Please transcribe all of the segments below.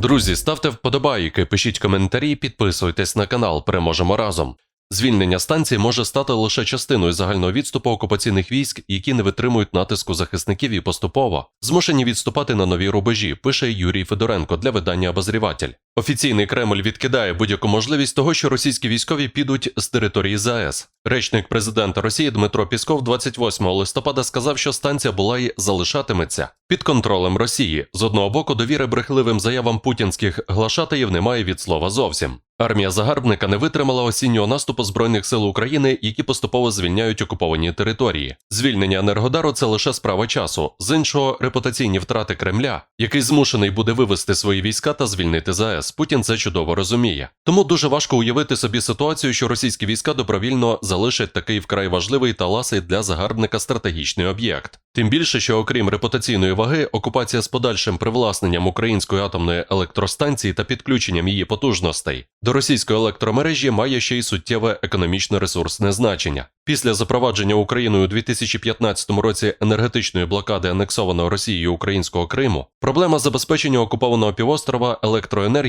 Друзі, ставте вподобайки, пишіть коментарі, підписуйтесь на канал. Переможемо разом. Звільнення станції може стати лише частиною загального відступу окупаційних військ, які не витримують натиску захисників і поступово змушені відступати на нові рубежі, пише Юрій Федоренко для видання Обозріватель. Офіційний Кремль відкидає будь-яку можливість того, що російські військові підуть з території ЗАЕС. Речник президента Росії Дмитро Пісков 28 листопада сказав, що станція була і залишатиметься під контролем Росії. З одного боку, довіри брехливим заявам путінських глашатаїв немає від слова зовсім. Армія загарбника не витримала осіннього наступу збройних сил України, які поступово звільняють окуповані території. Звільнення Енергодару це лише справа часу. З іншого, репутаційні втрати Кремля, який змушений буде вивести свої війська та звільнити ЗАЕС. Путін це чудово розуміє. Тому дуже важко уявити собі ситуацію, що російські війська добровільно залишать такий вкрай важливий та ласий для загарбника стратегічний об'єкт. Тим більше, що окрім репутаційної ваги, окупація з подальшим привласненням української атомної електростанції та підключенням її потужностей до російської електромережі має ще й суттєве економічне ресурсне значення. Після запровадження Україною у 2015 році енергетичної блокади анексованого Росією українського Криму, проблема забезпечення окупованого півострова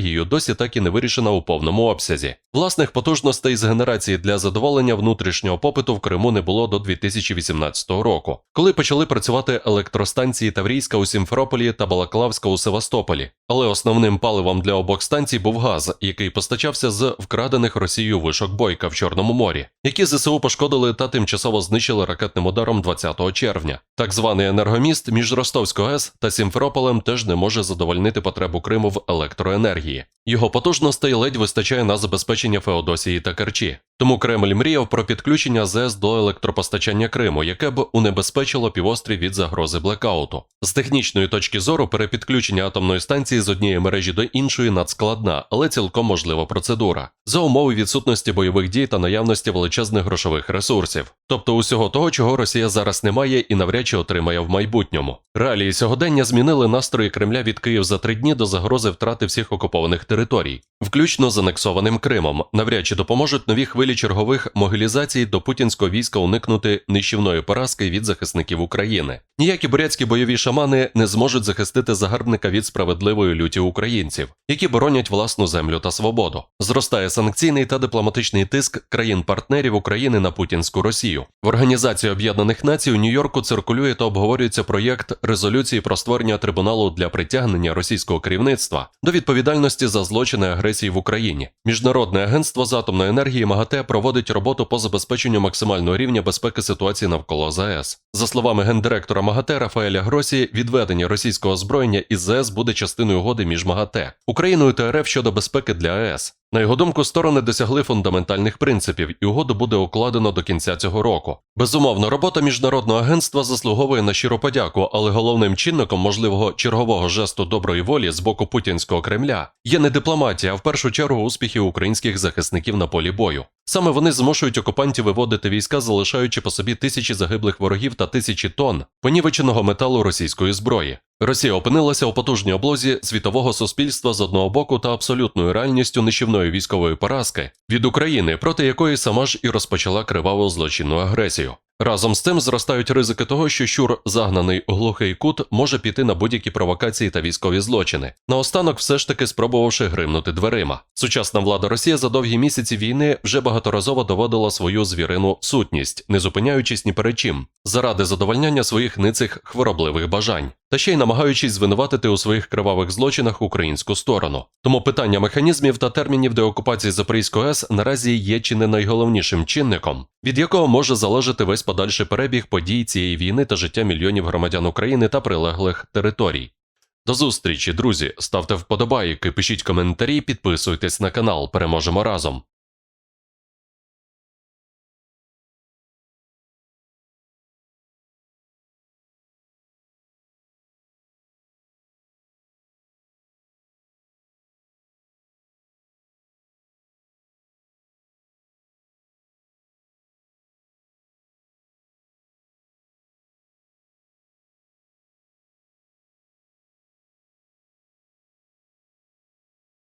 електроенергією досі так і не вирішена у повному обсязі. Власних потужностей з генерації для задоволення внутрішнього попиту в Криму не було до 2018 року, коли почали працювати електростанції Таврійська у Сімферополі та Балаклавська у Севастополі. Але основним паливом для обох станцій був газ, який постачався з вкрадених Росією вишок бойка в Чорному морі, які ЗСУ пошкодили та тимчасово знищили ракетним ударом 20 червня. Так званий енергоміст між Ростовською АЕС та Сімферополем теж не може задовольнити потребу Криму в електроенергії. Його потужностей ледь вистачає на забезпечення Феодосії та Керчі. Тому Кремль мріяв про підключення ЗЕС до електропостачання Криму, яке б унебезпечило півострів від загрози блекауту. З технічної точки зору перепідключення атомної станції з однієї мережі до іншої надскладна, але цілком можлива процедура за умови відсутності бойових дій та наявності величезних грошових ресурсів, тобто усього того, чого Росія зараз не має і навряд чи отримає в майбутньому. Реалії сьогодення змінили настрої Кремля від Київ за три дні до загрози втрати всіх окупованих територій, включно з анексованим Кримом. Навряд чи допоможуть нові хвилі чергових могилізацій до путінського війська уникнути нищівної поразки від захисників України. Ніякі бурятські бойові шамани не зможуть захистити загарбника від справедливої люті українців, які боронять власну землю та свободу. Зростає санкційний та дипломатичний тиск країн-партнерів України на путінську Росію. В Організації Об'єднаних Націй у Нью-Йорку циркулює та обговорюється проєкт резолюції про створення трибуналу для притягнення російського керівництва до відповідальності за злочини агресії в Україні. Міжнародне агентство з атомної енергії МАГАТЕ проводить роботу по забезпеченню максимального рівня безпеки ситуації навколо ЗАЕС. За словами гендиректора МАГАТЕ Рафаеля Гросі, відведення російського озброєння із ЗАЕС буде частиною угоди між МАГАТЕ, Україною та РФ щодо безпеки для АЕС. На його думку, сторони досягли фундаментальних принципів, і угоду буде укладено до кінця цього року. Безумовно, робота міжнародного агентства заслуговує на щиру подяку, але головним чинником можливого чергового жесту доброї волі з боку путінського Кремля є не дипломатія, а в першу чергу успіхи українських захисників на полі бою. Саме вони змушують окупантів виводити війська, залишаючи по собі тисячі загиблих ворогів та тисячі тонн понівеченого металу російської зброї. Росія опинилася у потужній облозі світового суспільства з одного боку та абсолютною реальністю нищівної військової поразки від України, проти якої сама ж і розпочала криваву злочинну агресію. Разом з тим зростають ризики того, що щур, загнаний у глухий кут, може піти на будь-які провокації та військові злочини. Наостанок, все ж таки спробувавши гримнути дверима. Сучасна влада Росії за довгі місяці війни вже багаторазово доводила свою звірину сутність, не зупиняючись ні перед чим, заради задовольняння своїх ницих хворобливих бажань, та ще й намагаючись звинуватити у своїх кривавих злочинах українську сторону. Тому питання механізмів та термінів деокупації Запорізької АЕС наразі є чи не найголовнішим чинником, від якого може залежати весь подальший перебіг подій цієї війни та життя мільйонів громадян України та прилеглих територій. До зустрічі, друзі! Ставте вподобайки, пишіть коментарі, підписуйтесь на канал. Переможемо разом.